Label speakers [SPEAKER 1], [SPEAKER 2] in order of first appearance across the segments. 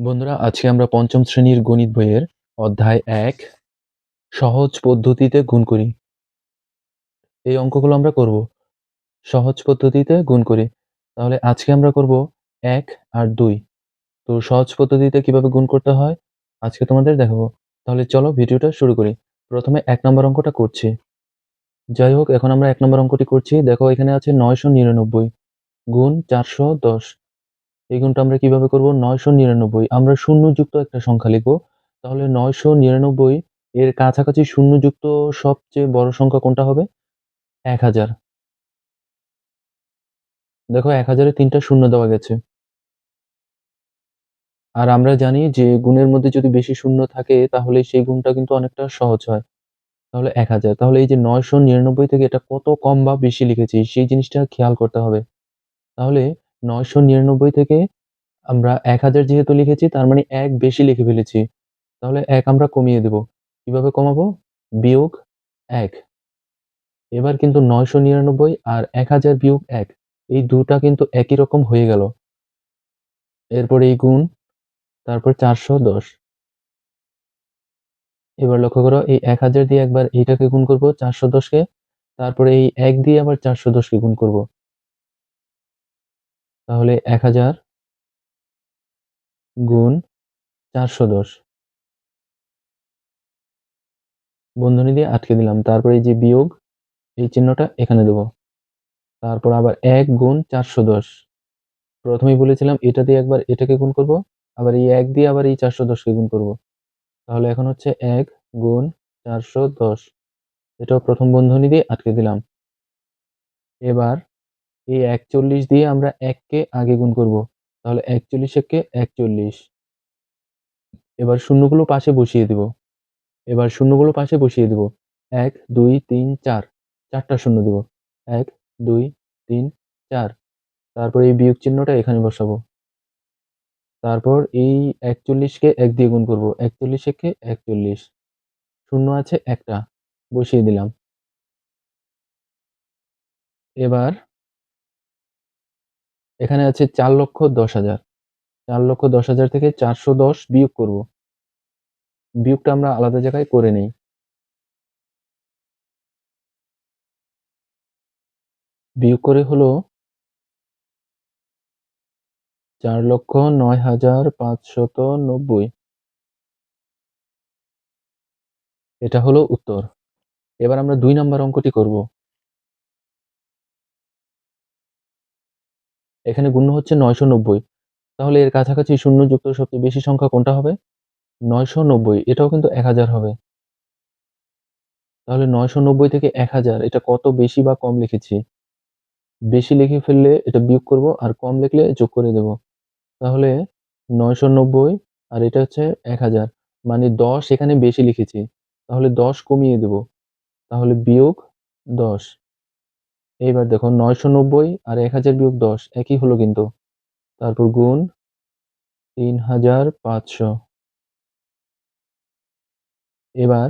[SPEAKER 1] বন্ধুরা, আজকে আমরা পঞ্চম শ্রেণির গণিত বইয়ের অধ্যায় এক, সহজ পদ্ধতিতে গুণ করি। এই অঙ্কগুলো আমরা করব। সহজ পদ্ধতিতে গুণ করি। তাহলে আজকে আমরা করব এক আর দুই। তো সহজ পদ্ধতিতে কীভাবে গুণ করতে হয়? আজকে তোমাদের দেখাবো। তাহলে চলো ভিডিওটা শুরু করি। প্রথমে এক নম্বর অঙ্কটা করছি। যাই হোক, এখন আমরা এক নম্বর অঙ্কটি করছি। দেখো, এখানে আছে নয়শো নিরানব্বই গুণ চারশো দশ। এই গুণটা আমরা কীভাবে করব? নয়শো নিরানব্বই। আমরা শূন্যযুক্ত একটা সংখ্যা লিখব। তাহলে নয়শো নিরানব্বই এর কাছাকাছি শূন্যযুক্ত সবচেয়ে বড় সংখ্যা কোনটা হবে? এক হাজার। দেখো, এক হাজারে তিনটা শূন্য দেওয়া গেছে। আর আমরা জানি যে গুণের মধ্যে যদি বেশি শূন্য থাকে, তাহলে সেই গুণটা কিন্তু অনেকটা সহজ হয়। তাহলে এক হাজার। তাহলে এই যে নয়শো নিরানব্বই থেকে এটা কত কম বা বেশি লিখেছি, সেই জিনিসটা খেয়াল করতে হবে। তাহলে নয়শো নিরানব্বই থেকে আমরা এক হাজার যেহেতু লিখেছি, তার মানে এক বেশি লিখে ফেলেছি। তাহলে এক আমরা কমিয়ে দেব। কীভাবে কমাবো? বিয়োগ এক। এবার কিন্তু নয়শো নিরানব্বই আর এক হাজার বিয়োগ এক, এই দুটা কিন্তু একই রকম হয়ে গেল। এরপরে এই গুণ, তারপর চারশো দশ। এবার লক্ষ্য করো, এই এক হাজার দিয়ে একবার এইটাকে গুণ করব, চারশো দশকে তারপরে এই এক দিয়ে আবার চারশো দশকে গুণ করব। তাহলে এক হাজার গুণ চারশো দশ। বন্ধনী দিয়ে আটকে দিলাম, তারপরে এই যে বিয়োগ, এই চিহ্নটা এখানে দেব। তারপর আবার এক গুণ চারশো দশ। প্রথমেই বলেছিলাম এটা দিয়ে একবার এটাকে গুণ করব, আবার এই এক দিয়ে আবার এই চারশো দশকে গুণ করব। তাহলে এখন হচ্ছে এক গুণ চারশো দশ। এটাও প্রথম বন্ধনী দিয়ে আটকে দিলাম। এবার এই একচল্লিশ দিয়ে আমরা এককে আগে গুণ করব। তাহলে একচল্লিশ এককে একচল্লিশ। এবার শূন্যগুলো পাশে বসিয়ে দিব। এবার শূন্যগুলো পাশে বসিয়ে দিব। এক, দুই, তিন, চার। চারটা শূন্য দিব। এক, দুই, তিন, চার। তারপর এই বিয়োগ চিহ্নটা এখানে বসাবো। তারপর এই একচল্লিশকে এক দিয়ে গুণ করব। একচল্লিশ একে একচল্লিশ। শূন্য আছে একটা। বসিয়ে দিলাম। এবার এখানে আছে চার লক্ষ দশ হাজার। চার লক্ষ দশ হাজার থেকে চারশো দশ বিয়োগ করব। বিয়োগটা আমরা আলাদা জায়গায় করে নেই। বিয়োগ করে হলো চার লক্ষ নয় হাজার পাঁচশত নব্বই। এটা হলো উত্তর। এবার আমরা দুই নম্বর অঙ্কটি করব। এখানে গুণ হচ্ছে নয়শো নব্বই। তাহলে এর কাছাকাছি শূন্য যুক্ত সবচেয়ে বেশি সংখ্যা কোনটা হবে? নয়শো নব্বই, এটাও কিন্তু এক হাজার হবে। তাহলে নয়শো নব্বই থেকে এক হাজার, এটা কত বেশি বা কম লিখেছি? বেশি লিখে ফেললে এটা বিয়োগ করব আর কম লিখলে যোগ করে দেব। তাহলে নয়শো নব্বই আর এটা হচ্ছে এক হাজার মানে দশ এখানে বেশি লিখেছি। তাহলে দশ কমিয়ে দেব। তাহলে বিয়োগ দশ। এইবার দেখো নয়শো নব্বই আর এক হাজার বিয়োগ দশ, একই হলো কিন্তু। তারপর গুণ তিন হাজার পাঁচশো। এবার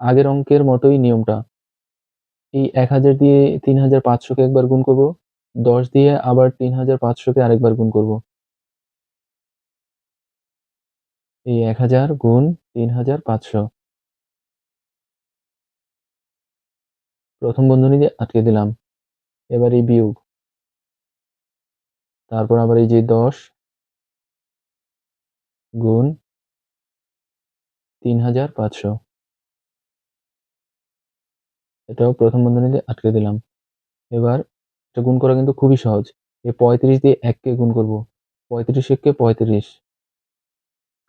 [SPEAKER 1] আগের অঙ্কের মতোই নিয়মটা। এই এক হাজার দিয়ে তিন হাজার পাঁচশোকে একবার গুণ করব, দশ দিয়ে আবার তিন হাজার পাঁচশোকে আরেকবার গুণ করব। এই এক হাজার গুণ তিন হাজার পাঁচশো। প্রথম বন্ধনী দিয়ে আটকে দিলাম। এবার এই বিয়োগ। তারপর আবার এই যে দশ গুণ তিন হাজার পাঁচশো। এটাও প্রথম বন্ধনীতে আটকে দিলাম। এবার এটা গুণ করা কিন্তু খুবই সহজ। এই পঁয়ত্রিশ দিয়ে এককে গুণ করব। পঁয়ত্রিশ এককে পঁয়ত্রিশ।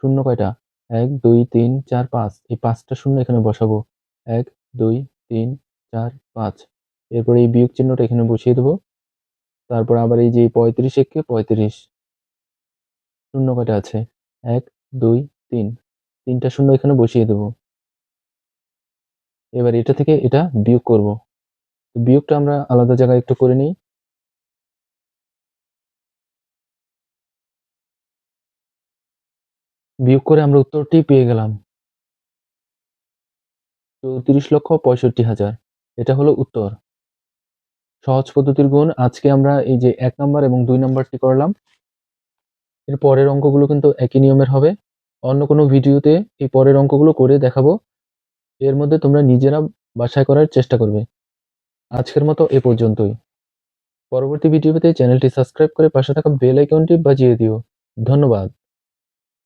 [SPEAKER 1] শূন্য কয়টা? এক, দুই, তিন, চার, পাঁচ। এই পাঁচটা শূন্য এখানে বসাবো। এক, দুই, তিন, চার, পাঁচ। এরপর এই বিয়োগ চিহ্নটা এখানে বসিয়ে দেবো। তারপর আবার এই যে পঁয়ত্রিশ এককে পঁয়ত্রিশ শূন্য কয়টা আছে? এক, দুই, তিন। তিনটা শূন্য এখানে বসিয়ে দেবো। এবার এটা থেকে এটা বিয়োগ করব। বিয়োগটা আমরা আলাদা জায়গায় একটু করে নিই। বিয়োগ করে আমরা উত্তরটি পেয়ে গেলাম। চৌত্রিশ লক্ষ পঁয়ষট্টি হাজার। এটা হলো উত্তর। সহজ পদ্ধতির গুণ। আজকে আমরা এই যে এক নম্বর এবং দুই নম্বরটি করলাম। এর পরের অঙ্কগুলো কিন্তু একই নিয়মের হবে। অন্য কোনো ভিডিওতে এই পরের অঙ্কগুলো করে দেখাবো। এর মধ্যে তোমরা নিজেরা বাসায় করার চেষ্টা করবে। আজকের মতো এ পর্যন্তই। পরবর্তী ভিডিওতে চ্যানেলটি সাবস্ক্রাইব করে পাশে থাকা বেল আইকনটি বাজিয়ে দিও। ধন্যবাদ।